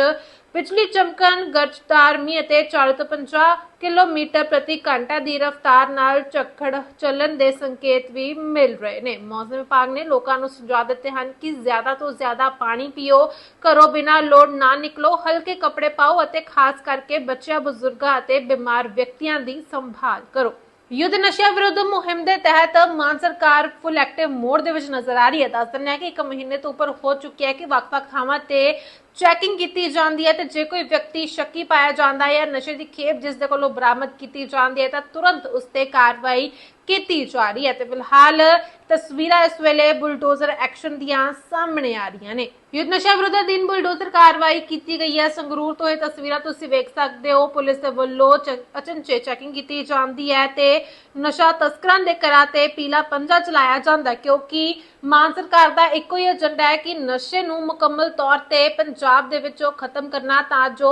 ਪਿਛਲੀ ਚਮਕਣ ਗਰਜਦਾਰ ਮੀਂਹ ਅਤੇ 40 ਤੋਂ 50 ਕਿਲੋਮੀਟਰ ਪ੍ਰਤੀ ਘੰਟਾ ਦੀ ਰਫ਼ਤਾਰ ਨਾਲ ਝੱਖੜ ਚੱਲਣ ਦੇ ਸੰਕੇਤ ਵੀ ਮਿਲ ਰਹੇ ਨੇ। ਮੌਸਮ ਵਿਭਾਗ ਨੇ ਲੋਕਾਂ ਨੂੰ ਸੁਝਾਅ ਦਿੱਤੇ ਹਨ ਕਿ ਜ਼ਿਆਦਾ ਤੋਂ ਜ਼ਿਆਦਾ ਪਾਣੀ ਪੀਓ, ਘਰੋਂ ਬਿਨਾਂ ਲੋੜ ਨਾ ਨਿਕਲੋ, ਹਲਕੇ ਕੱਪੜੇ ਪਾਓ ਅਤੇ ਖਾਸ ਕਰਕੇ ਬੱਚਿਆਂ, ਬਜ਼ੁਰਗਾਂ ਅਤੇ ਬਿਮਾਰ ਵਿਅਕਤੀਆਂ ਦੀ ਸੰਭਾਲ ਕਰੋ। ਯੁੱਧ ਨਸ਼ਿਆਂ ਵਿਰੁੱਧ ਮੁਹਿੰਮ ਦੇ ਤਹਿਤ ਮਾਨ ਸਰਕਾਰ ਫੁੱਲ ਐਕਟਿਵ ਮੋਡ ਦੇ ਵਿੱਚ ਨਜ਼ਰ ਆ ਰਹੀ ਹੈ। ਦੱਸ ਦਿੰਦੇ ਹਾਂ ਕਿ ਇੱਕ ਮਹੀਨੇ ਤੋਂ ਉੱਪਰ ਹੋ ਚੁੱਕਿਆ ਹੈ ਕਿ ਵੱਖ-ਵੱਖ ਥਾਵਾਂ ਤੇ ਚੈਕਿੰਗ ਕੀਤੀ ਜਾਂਦੀ ਹੈ ਤੇ ਜੇ ਕੋਈ ਵਿਅਕਤੀ ਸ਼ੱਕੀ ਪਾਇਆ ਜਾਂਦਾ ਹੈ ਜਾਂ ਨਸ਼ੇ ਦੀ ਖੇਪ ਜਿਸ ਦੇ ਕੋਲੋਂ ਬਰਾਮਦ ਕੀਤੀ ਜਾਂਦੀ ਹੈ ਤਾਂ ਤੁਰੰਤ ਉਸ ਤੇ ਕਾਰਵਾਈ ਕੀਤੀ ਜਾ ਰਹੀ ਹੈ ਤੇ ਫਿਲਹਾਲ ਤਸਵੀਰਾਂ ਇਸ ਵੇਲੇ ਬੁਲਡੋਜ਼ਰ ਐਕਸ਼ਨ ਦੀਆਂ ਸਾਹਮਣੇ ਆ ਰਹੀਆਂ ਨੇ। ਯੁੱਧ ਨਸ਼ਾ ਵਿਰੁੱਧ ਦਿਨ ਬੁਲਡੋਜ਼ਰ ਕਾਰਵਾਈ ਕੀਤੀ ਗਈ ਹੈ। ਸੰਗਰੂਰ ਤੋਂ ਇਹ ਤਸਵੀਰਾਂ ਤੁਸੀਂ ਵੇਖ ਸਕਦੇ ਹੋ। ਪੁਲਿਸ ਦੇ ਵੱਲੋਂ ਚ- ਅਚਨਚੇ ਚੈਕਿੰਗ ਕੀਤੀ ਜਾਂਦੀ ਹੈ ਤੇ ਨਸ਼ਾ ਤਸਕਰਾਂ ਦੇ ਘਰਾਂ ਤੇ ਪੀਲਾ ਪੰਜਾ ਚਲਾਇਆ ਜਾਂਦਾ ਹੈ ਕਿਉਂਕਿ ਮਾਨ ਸਰਕਾਰ ਦਾ ਇੱਕੋ ਹੀ ਏਜੰਡਾ ਹੈ ਕਿ ਨਸ਼ੇ ਨੂੰ ਮੁਕੰਮਲ ਤੌਰ ਤੇ ਪੰਜਾਬ ਦੇ ਵਿੱਚੋਂ ਖਤਮ ਕਰਨਾ ਤਾਂ ਜੋ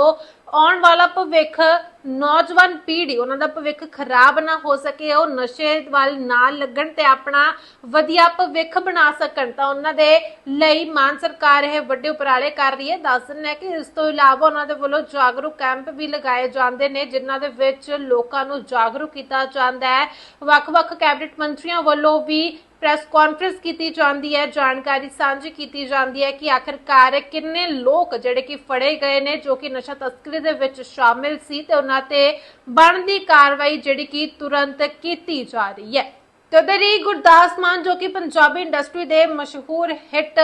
ਆਉਣ ਵਾਲਾ ਭਵਿੱਖ ਨੌਜਵਾਨ ਪੀੜ੍ਹੀ, ਉਹਨਾਂ ਦਾ ਭਵਿੱਖ ਖਰਾਬ ਨਾ ਹੋ ਸਕੇ, ਉਹ ਨਸ਼ੇ ਵੱਲ ਨਾ ਲੱਗਣ ਤੇ ਆਪਣਾ ਵਧੀਆ ਭਵਿੱਖ ਬਣਾ ਸਕਣ, ਤਾਂ ਉਹਨਾਂ ਦੇ ਲਈ ਮਾਨ ਸਰਕਾਰ ਇਹ ਵੱਡੇ ਉਪਰਾਲੇ ਕਰ ਰਹੀ ਹੈ। ਦੱਸ ਦਿੰਦੇ ਕਿ ਇਸ ਤੋਂ ਇਲਾਵਾ ਉਹਨਾਂ ਦੇ ਵੱਲੋਂ ਜਾਗਰੂਕ ਕੈਂਪ ਵੀ ਲਗਾਏ ਜਾਂਦੇ ਨੇ, ਜਿਨ੍ਹਾਂ ਦੇ ਵਿੱਚ ਲੋਕਾਂ ਨੂੰ ਜਾਗਰੂਕ ਕੀਤਾ ਜਾਂਦਾ ਹੈ। ਵੱਖ-ਵੱਖ ਕੈਬਨਿਟ ਮੰਤਰੀਆਂ ਵੱਲੋਂ ਵੀ ਪ੍ਰੈਸ ਕਾਨਫਰੰਸ ਕੀਤੀ ਜਾਂਦੀ ਹੈ, ਜਾਣਕਾਰੀ ਸਾਂਝੀ ਕੀਤੀ ਜਾਂਦੀ ਹੈ ਕਿ ਆਖਿਰਕਾਰ ਕਿੰਨੇ ਲੋਕ ਜਿਹੜੇ ਕਿ ਫੜੇ ਗਏ ਨੇ, ਜੋ ਕਿ ਨਸ਼ਾ ਤਸਕਰੀ ਦੇ ਵਿੱਚ ਸ਼ਾਮਿਲ ਸੀ ਤੇ ਉਹਨਾਂ ਤੇ ਬਣਦੀ ਕਾਰਵਾਈ ਜਿਹੜੀ ਕਿ ਤੁਰੰਤ ਕੀਤੀ ਜਾ ਰਹੀ ਹੈ। ਤੇ ਉਧਰ ਹੀ ਗੁਰਦਾਸ ਮਾਨ ਜੋ ਕਿ ਪੰਜਾਬੀ ਇੰਡਸਟਰੀ ਦੇ ਮਸ਼ਹੂਰ ਹਿੱਟ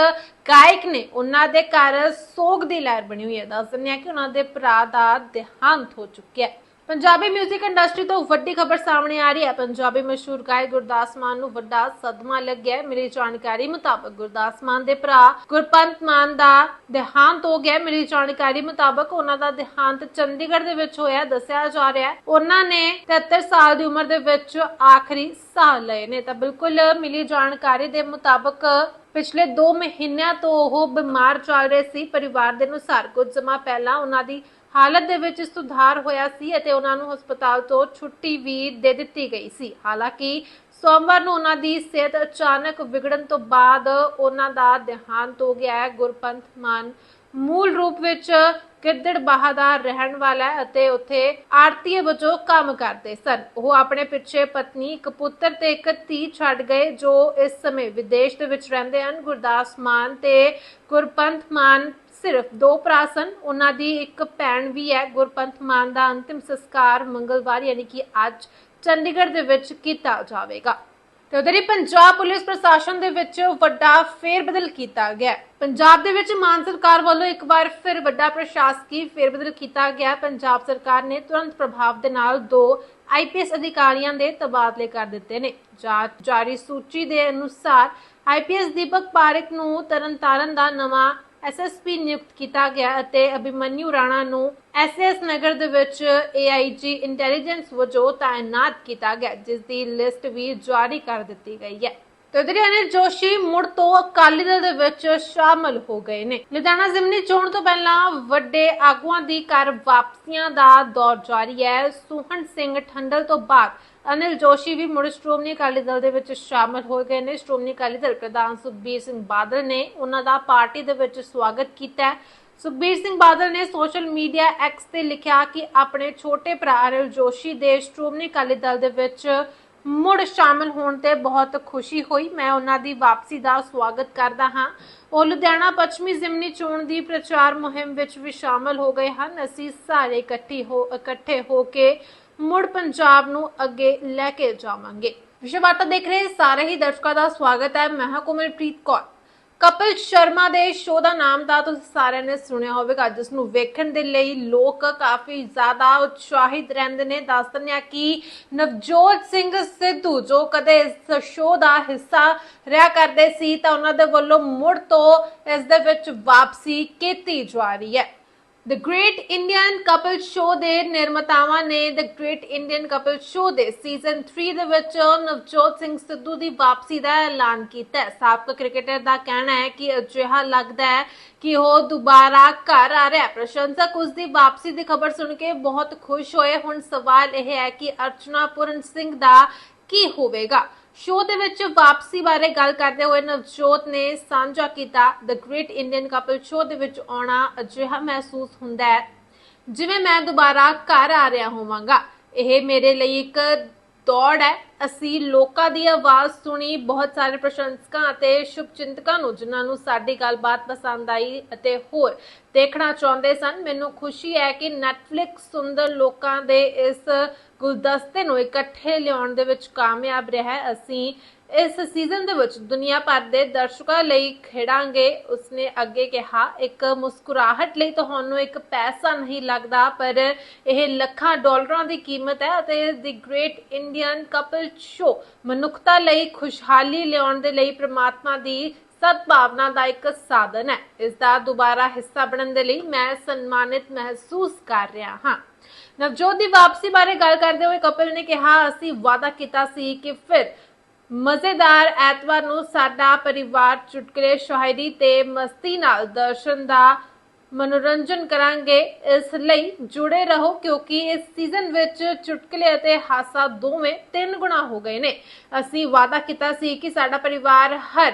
ਗਾਇਕ ਨੇ, ਉਹਨਾਂ ਦੇ ਘਰ ਸੋਗ ਦੀ ਲਹਿਰ ਬਣੀ ਹੋਈ ਹੈ। ਦੱਸ ਦਿੰਦੇ ਹਾਂ ਕਿ ਉਹਨਾਂ ਦੇ ਭਰਾ ਦਾ ਦੇਹਾਂਤ ਹੋ ਚੁੱਕਿਆ ਹੈ। ਪੰਜਾਬੀ 뮤직 ਇੰਡਸਟਰੀ ਤੋਂ ਵੱਡੀ ਖਬਰ ਸਾਹਮਣੇ ਆ ਰਹੀ ਹੈ। ਪੰਜਾਬੀ ਮਸ਼ਹੂਰ ਗਾਇਕ ਗੁਰਦਾਸ ਮਾਨ ਨੂੰ ਵੱਡਾ ਸਦਮਾ ਲੱਗਿਆ ਹੈ। ਮਿਲੀ ਜਾਣਕਾਰੀ ਮੁਤਾਬਕ ਗੁਰਦਾਸ ਮਾਨ ਦੇ ਭਰਾ ਗੁਰਪੰਤ ਮਾਨ ਦਾ ਦੇਹਾਂਤ ਹੋ ਗਿਆ ਮਿਲੀ ਜਾਣਕਾਰੀ ਮੁਤਾਬਕ ਉਹਨਾਂ ਦਾ ਦੇਹਾਂਤ ਚੰਡੀਗੜ੍ਹ ਦੇ ਵਿੱਚ ਹੋਇਆ ਦੱਸਿਆ ਜਾ ਰਿਹਾ ਹੈ, ਉਹਨਾਂ ਨੇ 73 ਸਾਲ ਦੀ ਉਮਰ ਦੇ ਵਿੱਚ ਆਖਰੀ ਸਾਹ ਲਏ ਨੇ। ਤਾਂ ਬਿਲਕੁਲ ਮਿਲੀ ਜਾਣਕਾਰੀ ਦੇ ਮੁਤਾਬਕ ਪਿਛਲੇ 2 ਮਹੀਨਿਆਂ ਤੋਂ ਉਹ ਬਿਮਾਰ ਚੱਲ ਰਹੇ ਸੀ। ਪਰਿਵਾਰ ਦੇ ਅਨੁਸਾਰ ਕੁਝ ਸਮਾਂ ਪਹਿਲਾਂ ਉਹਨਾਂ ਦੀ ਹਾਲਤ ਦੇ ਵਿੱਚ ਸੁਧਾਰ ਹੋਇਆ ਸੀ ਅਤੇ ਉਹਨਾਂ ਨੂੰ ਹਸਪਤਾਲ ਤੋਂ ਛੁੱਟੀ ਵੀ ਦੇ ਦਿੱਤੀ ਗਈ ਸੀ। ਹਾਲਾਂਕਿ ਸੋਮਵਾਰ ਨੂੰ ਉਹਨਾਂ ਦੀ ਸਿਹਤ ਅਚਾਨਕ ਵਿਗੜਨ ਤੋਂ ਬਾਅਦ ਉਹਨਾਂ ਦਾ ਦੇਹਾਂਤ ਹੋ ਗਿਆ ਹੈ। ਗੁਰਪੰਥ ਮਾਨ ਮੂਲ ਰੂਪ ਵਿੱਚ ਗਿੱਦੜਬਾਹਾ ਦਾ ਰਹਿਣ ਵਾਲਾ ਹੈ ਅਤੇ ਉੱਥੇ ਆੜਤੀਏ ਵਜੋਂ ਕੰਮ ਕਰਦੇ ਸਨ। ਉਹ ਆਪਣੇ ਪਿੱਛੇ ਪਤਨੀ, ਇੱਕ ਪੁੱਤਰ ਤੇ ਇੱਕ ਧੀ ਛੱਡ ਗਏ, ਜੋ ਇਸ ਸਮੇਂ ਵਿਦੇਸ਼ ਦੇ ਵਿੱਚ ਰਹਿੰਦੇ ਹਨ। ਗੁਰਦਾਸ ਮਾਨ ਤੇ ਗੁਰਪੰਥ ਮਾਨ ਸਿਰਫ ਦੋ ਭਰਾ ਸਨ। ਉਹਨਾਂ ਦੀ ਇੱਕ ਭੈਣ ਵੀ ਹੈ। ਗੁਰਪੰਥ ਮਾਨ ਦਾ ਅੰਤਿਮ ਸੰਸਕਾਰ ਮੰਗਲਵਾਰ ਯਾਨੀ ਕਿ ਅੱਜ ਚੰਡੀਗੜ੍ਹ ਦੇ ਵਿੱਚ ਕੀਤਾ ਜਾਵੇਗਾ। ਤੇ ਉਧਰ ਹੀ ਪੰਜਾਬ ਪੁਲਿਸ ਪ੍ਰਸ਼ਾਸਨ ਦੇ ਵਿੱਚ ਵੱਡਾ ਫੇਰਬਦਲ ਕੀਤਾ ਗਿਆ ਪੰਜਾਬ ਦੇ ਵਿੱਚ ਮਾਨ ਸਰਕਾਰ ਵੱਲੋਂ ਇੱਕ ਵਾਰ ਫਿਰ ਵੱਡਾ ਪ੍ਰਸ਼ਾਸਕੀ ਫੇਰਬਦਲ ਕੀਤਾ ਗਿਆ। ਪੰਜਾਬ ਸਰਕਾਰ ਨੇ ਤੁਰੰਤ ਪ੍ਰਭਾਵ ਦੇ ਨਾਲ ਦੋ ਆਈਪੀਐਸ ਅਧਿਕਾਰੀਆਂ ਦੇ ਤਬਾਦਲੇ ਕਰ ਦਿੱਤੇ ਨੇ। ਜਾਂਚ ਜਾਰੀ ਸੂਚੀ ਦੇ ਅਨੁਸਾਰ ਆਈਪੀਐਸ ਦੀਪਕ ਪਾਰਿਕ ਨੂੰ ਤਰਨਤਾਰਨ ਦਾ ਨਵਾਂ ਐਸਐਸਪੀ ਨਿਯੁਕਤ ਕੀਤਾ ਗਿਆ ਅਤੇ ਅਭਿਮਨਿਊ ਰਾਣਾ ਨੂੰ ਐਸਐਸ ਨਗਰ ਦੇ ਵਿੱਚ ਏਆਈਜੀ ਇੰਟੈਲੀਜੈਂਸ ਵਜੋਂ ਤਾਇਨਾਤ ਕੀਤਾ ਗਿਆ ਜਿਸ ਦੀ ਲਿਸਟ ਵੀ ਜਾਰੀ ਕਰ ਦਿੱਤੀ ਗਈ ਹੈ। ਤੇ ਅਨਿਲ ਜੋਸ਼ੀ ਮੁੜ ਤੋਂ ਅਕਾਲੀ ਦਲ ਦੇ ਵਿੱਚ ਸ਼ਾਮਲ ਹੋ ਗਏ ਨੇ। ਲੁਧਿਆਣਾ ਜ਼ਿਮਨੀ ਚੋਣ ਤੋਂ ਪਹਿਲਾਂ ਵੱਡੇ ਆਗੂਆਂ ਦੀ ਘਰ ਵਾਪਸੀਆਂ ਦਾ ਦੌਰ ਜਾਰੀ ਹੈ। ਸੁਹਣ ਸਿੰਘ ਠੰਡਲ ਤੋਂ ਬਾਅਦ ਅਨਿਲ ਜੋਸ਼ੀ ਵੀ ਮੁੜ ਸ਼੍ਰੋਮਣੀ ਅਕਾਲੀ ਦਲ ਦੇ ਵਿੱਚ ਸ਼ਾਮਲ ਹੋ ਗਏ ਨੇ। ਸ਼੍ਰੋਮਣੀ ਅਕਾਲੀ ਦਲ ਪ੍ਰਧਾਨ ਸੁਖਬੀਰ ਸਿੰਘ ਬਾਦਲ ਨੇ ਉਹਨਾਂ ਦਾ ਪਾਰਟੀ ਦੇ ਵਿੱਚ ਸਵਾਗਤ ਕੀਤਾ ਹੈ। ਸੁਖਬੀਰ ਸਿੰਘ ਬਾਦਲ ਨੇ ਸੋਸ਼ਲ ਮੀਡੀਆ ਐਕਸ ਤੇ ਲਿਖਿਆ ਕਿ ਆਪਣੇ ਛੋਟੇ ਭਰਾ ਅਨਿਲ ਜੋਸ਼ੀ ਦੇ ਸ਼੍ਰੋਮਣੀ ਅਕਾਲੀ ਦਲ ਦੇ ਵਿੱਚ ਮੁੜ ਸ਼ਾਮਲ ਹੋਣ ਤੇ ਬਹੁਤ ਖੁਸ਼ੀ ਹੋਈ। ਮੈਂ ਉਹਨਾਂ ਦੀ ਵਾਪਸੀ ਦਾ ਸਵਾਗਤ ਕਰਦਾ ਹਾਂ। ਉਹ ਲੁਧਿਆਣਾ ਪੱਛਮੀ ਜ਼ਿਮਨੀ ਚੋਣ ਦੀ ਪ੍ਰਚਾਰ ਮੁਹਿੰਮ ਵਿੱਚ ਵੀ ਸ਼ਾਮਲ ਹੋ ਗਏ ਹਨ। ਅਸੀਂ ਸਾਰੇ ਇਕੱਠੇ ਹੋ ਇਕੱਠੇ ਹੋ ਕੇ ਮੁੜ ਪੰਜਾਬ ਨੂੰ ਅੱਗੇ ਲੈ ਕੇ ਜਾਵਾਂਗੇ। ਵਿਸ਼ਵ ਵਾਰਤਾ ਦੇਖ ਰਹੇ ਸਾਰੇ ਹੀ ਦਰਸ਼ਕਾਂ ਦਾ ਸਵਾਗਤ ਹੈ। ਮੈਂ ਹਾਂ ਕੋਮਲਪ੍ਰੀਤ ਕੌਰ। ਕਪਿਲ ਸ਼ਰਮਾ ਦੇ ਸ਼ੋਅ ਦਾ ਨਾਮ ਤਾਂ ਤੁਸੀਂ ਸਾਰਿਆਂ ਨੇ ਸੁਣਿਆ ਹੋਵੇਗਾ। ਜਿਸ ਨੂੰ ਵੇਖਣ ਦੇ ਲਈ ਲੋਕ ਕਾਫੀ ਜ਼ਿਆਦਾ ਉਤਸ਼ਾਹਿਤ ਰਹਿੰਦੇ ਨੇ। ਦੱਸ ਦਿੰਦੇ ਹਾਂ ਕਿ ਨਵਜੋਤ ਸਿੰਘ ਸਿੱਧੂ ਜੋ ਕਦੇ ਇਸ ਸ਼ੋਅ ਦਾ ਹਿੱਸਾ ਰਿਹਾ ਕਰਦੇ ਸੀ ਤਾਂ ਉਹਨਾਂ ਦੇ ਵੱਲੋਂ ਮੁੜ ਤੋਂ ਇਸ ਦੇ ਵਿੱਚ ਵਾਪਸੀ ਕੀਤੀ ਜਾ ਰਹੀ ਹੈ। The great Indian couple show ਦੇ ਨਿਰਮਾਤਾਵਾਂ ਨੇ the great Indian couple show ਦੇ ਸੀਜ਼ਨ 3 ਦੇ ਵਿੱਚ ਨਵਜੋਤ ਸਿੰਘ ਸਿੱਧੂ ਦੀ ਵਾਪਸੀ ਦਾ ਐਲਾਨ ਕੀਤਾ ਹੈ। ਸਾਬਕਾ ਕ੍ਰਿਕਟਰ ਦਾ ਕਹਿਣਾ ਹੈ ਕਿ ਅਜਿਹਾ ਲੱਗਦਾ ਹੈ ਕਿ ਉਹ ਦੁਬਾਰਾ ਘਰ ਆ ਰਿਹਾ ਪ੍ਰਸ਼ੰਸਕ ਉਸ ਦੀ ਵਾਪਸੀ ਦੀ ਖਬਰ ਸੁਣ ਕੇ ਬਹੁਤ ਖੁਸ਼ ਹੋਏ। ਹੁਣ ਸਵਾਲ ਇਹ ਹੈ ਕਿ ਅਰਚਨਾ ਪੂਰਨ ਸਿੰਘ ਦਾ ਕੀ ਹੋਵੇਗਾ? ਸ਼ੋਅ ਦੇ ਵਿੱਚ ਵਾਪਸੀ ਬਾਰੇ ਗੱਲ ਕਰਦੇ ਹੋਏ ਨਵਜੋਤ ਨੇ ਸਾਂਝਾ ਕੀਤਾ the great Indian couple show ਦੇ ਵਿੱਚ ਆਉਣਾ ਅਜਿਹਾ ਮਹਿਸੂਸ ਹੁੰਦਾ ਹੈ, ਜਿਵੇਂ ਮੈਂ ਦੁਬਾਰਾ ਘਰ ਆ ਰਿਹਾ ਹੋਵਾਂਗਾ। ਇਹ ਮੇਰੇ ਲਈ ਇੱਕ ਦੌੜ ਹੈ। ਅਸੀਂ ਲੋਕਾਂ ਦੀ ਆਵਾਜ਼ ਸੁਣੀ, ਬਹੁਤ ਸਾਰੇ ਪ੍ਰਸ਼ੰਸਕਾਂ ਅਤੇ ਸ਼ੁਭਚਿੰਤਕਾਂ ਨੂੰ, ਜਿਨ੍ਹਾਂ ਨੂੰ ਸਾਡੀ ਗੱਲਬਾਤ ਪਸੰਦ ਆਈ ਅਤੇ ਹੋਰ ਦੇਖਣਾ ਚਾਹੁੰਦੇ ਸਨ। ਮੈਨੂੰ ਖੁਸ਼ੀ ਹੈ ਕਿ ਨੈਟਫਲਿਕਸ ਸੁੰਦਰ ਲੋਕਾਂ ਦੇ ਇਸ ਗੁਲਦਸਤੇ ਨੂੰ ਇਕੱਠੇ ਲਿਆਉਣ ਦੇ ਵਿੱਚ ਕਾਮਯਾਬ ਰਿਹਾ ਅਸੀਂ ਇਸ ਸੀਜ਼ਨ ਦੇ ਵਿੱਚ ਦੁਨੀਆ ਭਰ ਦੇ ਦਰਸ਼ਕਾਂ ਲਈ ਖੇਡਾਂਗੇ, ਉਸਨੇ ਅੱਗੇ ਕਿਹਾ, ਇੱਕ ਮੁਸਕਰਾਹਟ ਲਈ ਤੁਹਾਨੂੰ ਇੱਕ ਪੈਸਾ ਨਹੀਂ ਲੱਗਦਾ, ਪਰ ਇਹ ਲੱਖਾਂ ਡਾਲਰਾਂ ਦੀ ਕੀਮਤ ਹੈ ਅਤੇ the great Indian couple show ਮਨੁੱਖਤਾ ਲਈ ਖੁਸ਼ਹਾਲੀ ਲਿਆਉਣ ਦੇ ਲਈ ਪ੍ਰਮਾਤਮਾ ਦੀ ਸਦਭਾਵਨਾ ਦਾ ਇੱਕ ਸਾਧਨ ਹੈ। ਇਸ ਦਾ ਦੁਬਾਰਾ ਹਿੱਸਾ ਬਣਨ ਦੇ ਲਈ ਮੈਂ ਸਨਮਾਨਿਤ ਮਹਿਸੂਸ ਕਰ ਰਿਹਾ ਹਾਂ। ਨਵਜੋਤ ਦੀ ਵਾਪਸੀ ਬਾਰੇ ਗੱਲ ਕਰਦੇ ਹੋਏ ਕਪਿਲ ਨੇ ਕਿਹਾ, ਅਸੀਂ ਵਾਅਦਾ ਕੀਤਾ ਸੀ ਕਿ ਫਿਰ ਮਜ਼ੇਦਾਰ ਐਤਵਾਰ ਨੂੰ ਸਾਡਾ ਪਰਿਵਾਰ ਚੁਟਕਲੇ ਸ਼ਾਇਰੀ ਤੇ ਮਸਤੀ ਨਾਲ ਦਰਸ਼ਨ ਦਾ ਮਨੋਰੰਜਨ ਕਰਾਂਗੇ। ਇਸ ਲਈ ਜੁੜੇ ਰਹੋ ਕਿਉਂਕਿ ਇਸ ਸੀਜ਼ਨ ਵਿੱਚ ਚੁਟਕਲੇ ਅਤੇ ਹਾਸਾ ਦੋਵੇਂ ਤਿੰਨ ਗੁਣਾ ਹੋ ਗਏ ਨੇ। ਅਸੀਂ ਵਾਅਦਾ ਕੀਤਾ ਸੀ ਕਿ ਸਾਡਾ ਪਰਿਵਾਰ ਹਰ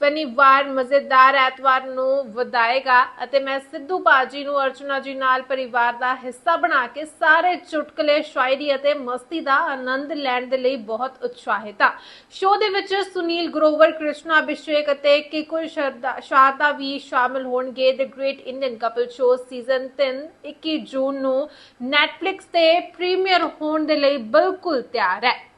ਸ਼ਨੀਵਾਰ ਮਜ਼ੇਦਾਰ ਐਤਵਾਰ ਨੂੰ ਵਧਾਏਗਾ ਅਤੇ ਮੈਂ ਸਿੱਧੂ ਬਾਜੀ ਨੂੰ, ਅਰਚਨਾ ਜੀ ਨਾਲ ਪਰਿਵਾਰ ਦਾ ਹਿੱਸਾ ਬਣਾ ਕੇ ਸਾਰੇ ਚੁਟਕਲੇ, ਸ਼ਾਇਰੀ ਅਤੇ ਮਸਤੀ ਦਾ ਆਨੰਦ ਲੈਣ ਦੇ ਲਈ ਬਹੁਤ ਉਤਸ਼ਾਹਿਤ ਹਾਂ। ਸ਼ੋਅ ਦੇ ਵਿੱਚ ਸੁਨੀਲ ਗਰੋਵਰ, ਕ੍ਰਿਸ਼ਨਾ ਅਭਿਸ਼ੇਕ ਅਤੇ ਕਿਕੁਰ ਸ਼ਰਦਾ, ਸ਼ਾਰਦਾ ਵੀ ਸ਼ਾਮਿਲ ਹੋਣਗੇ। The great Indian couple show season 3 21 June ਨੂੰ ਨੈਟਫਲਿਕਸ ਤੇ ਪ੍ਰੀਮੀਅਰ ਹੋਣ ਦੇ ਲਈ ਬਿਲਕੁਲ ਤਿਆਰ ਹੈ।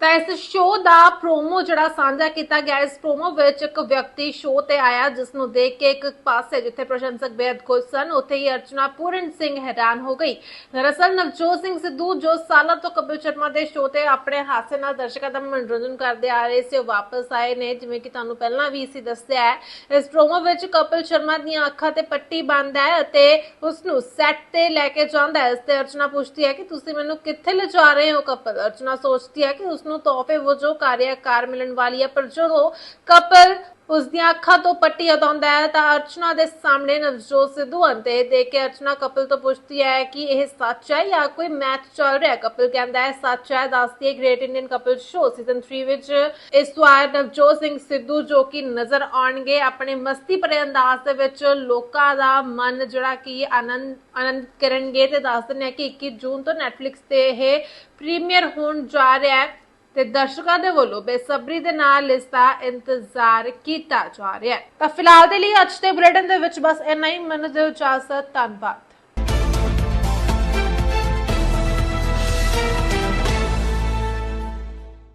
ਤਾਂ ਇਸ ਸ਼ੋਅ ਦਾ ਪ੍ਰੋਮੋ ਜਿਹੜਾ ਸਾਂਝਾ ਕੀਤਾ ਗਿਆ, ਇਸ ਪ੍ਰੋਮੋ ਵਿੱਚ ਇੱਕ ਵਿਅਕਤੀ ਸ਼ੋਅ ਤੇ ਆਇਆ ਜਿਸ ਨੂੰ ਦੇਖ ਕੇ ਇੱਕ ਪਾਸੇ ਜਿੱਥੇ ਪ੍ਰਸ਼ੰਸਕ ਬੇਹਦ ਖੁਸ਼ ਸਨ, ਉੱਥੇ ਹੀ ਅਰਚਨਾ ਪੂਰਨ ਸਿੰਘ ਹੈਰਾਨ ਹੋ ਗਈ। ਦਰਅਸਲ ਨਵਜੋਤ ਸਿੰਘ ਸਿੱਧੂ, ਜੋ ਸਾਲਾਂ ਤੋਂ ਕਪਿਲ ਸ਼ਰਮਾ ਦੇ ਸ਼ੋਅ ਤੇ ਆਪਣੇ ਹਾਸੇ ਨਾਲ ਦਰਸ਼ਕਾਂ ਦਾ ਮਨੋਰੰਜਨ ਕਰਦੇ ਆ ਰਹੇ ਸੀ, ਉਹ ਵਾਪਸ ਆਏ ਨੇ, ਜਿਵੇਂ ਕਿ ਤੁਹਾਨੂੰ ਪਹਿਲਾਂ ਵੀ ਸੀ ਦੱਸਿਆ ਹੈ। ਇਸ ਪ੍ਰੋਮੋ ਵਿੱਚ ਕਪਿਲ ਸ਼ਰਮਾ ਦੀਆਂ ਅੱਖਾਂ ਤੇ ਪੱਟੀ ਬੰਦ ਹੈ ਅਤੇ ਉਸ ਨੂੰ ਸੈੱਟ ਤੇ ਲੈ ਕੇ ਜਾਂਦਾ ਹੈ। ਇਸ ਤੇ ਅਰਚਨਾ ਪੁੱਛਦੀ ਹੈ ਕਿ ਤੁਸੀਂ ਮੈਨੂੰ ਕਿੱਥੇ ਲਿਜਾ ਰਹੇ ਹੋ ਕਪਿਲ? ਅਰਚਨਾ ਸੋਚਦੀ ਹੈ ਕਿ ਉਸ ਨੂੰ ਤੋਹਫੇ ਵਜੋਂ ਕਾਰਿਆਕਾਰ ਮਿਲਣ ਵਾਲੀ ਹੈ, ਪਰ ਜਦੋਂ ਕਪਿਲ ਉਸ ਦੀਆਂ ਅੱਖਾਂ ਤੋਂ ਪੱਟੀ ਹਟਾਉਂਦਾ ਹੈ, ਤਾਂ ਅਰਚਨਾ ਦੇ ਸਾਹਮਣੇ ਨਵਜੋਤ ਸਿੱਧੂ ਅੰਤੇ ਦੇਖ ਕੇ ਅਰਚਨਾ ਕਪਿਲ ਤੋਂ ਪੁੱਛਦੀ ਹੈ ਕਿ ਇਹ ਸੱਚ ਹੈ ਜਾਂ ਕੋਈ ਮੈਚ ਚੱਲ ਰਿਹਾ? ਹੈ ਕਹਿੰਦਾ ਹੈ, ਸੱਚ ਹੈ, ਦੱਸਦੀ ਹੈ great Indian couple show season 3 ਵਿੱਚ ਇਸ ਵਾਰ ਨਵਜੋਤ ਸਿੰਘ ਸਿੱਧੂ ਜੋ ਕਿ ਨਜ਼ਰ ਆਉਣਗੇ ਆਪਣੇ ਮਸਤੀ ਭਰੇ ਅੰਦਾਜ਼ ਦੇ ਵਿੱਚ ਲੋਕਾਂ ਦਾ ਮਨ ਜਿਹੜਾ ਕਿ ਆਨੰਦ ਆਨੰਦ ਕਰਨਗੇ ਤੇ ਦੱਸ ਦਿੰਦੇ ਕਿ 21 ਜੂਨ ਤੋਂ ਨੈਟਫਲਿਕਸ ਤੇ ਇਹ ਪ੍ਰੀਮੀਅਰ ਹੋਣ ਜਾ ਰਿਹਾ ਹੈ। ਤੇ ਦਰਸ਼ਕਾਂ ਦੇ ਵੱਲੋਂ ਬੇਸਬਰੀ ਦੇ ਨਾਲ ਇਸ ਦਾ ਇੰਤਜ਼ਾਰ ਕੀਤਾ ਜਾ ਰਿਹਾ ਹੈ। ਤਾਂ ਫਿਲਹਾਲ ਦੇ ਲਈ ਅੱਜ ਦੇ ਬੁਲੇਟਿਨ ਦੇ ਵਿੱਚ ਬਸ ਇੰਨਾ ਹੀ। ਮੈਨੂੰ ਦਿਓ ਇਜਾਜ਼ਤ, ਧੰਨਵਾਦ।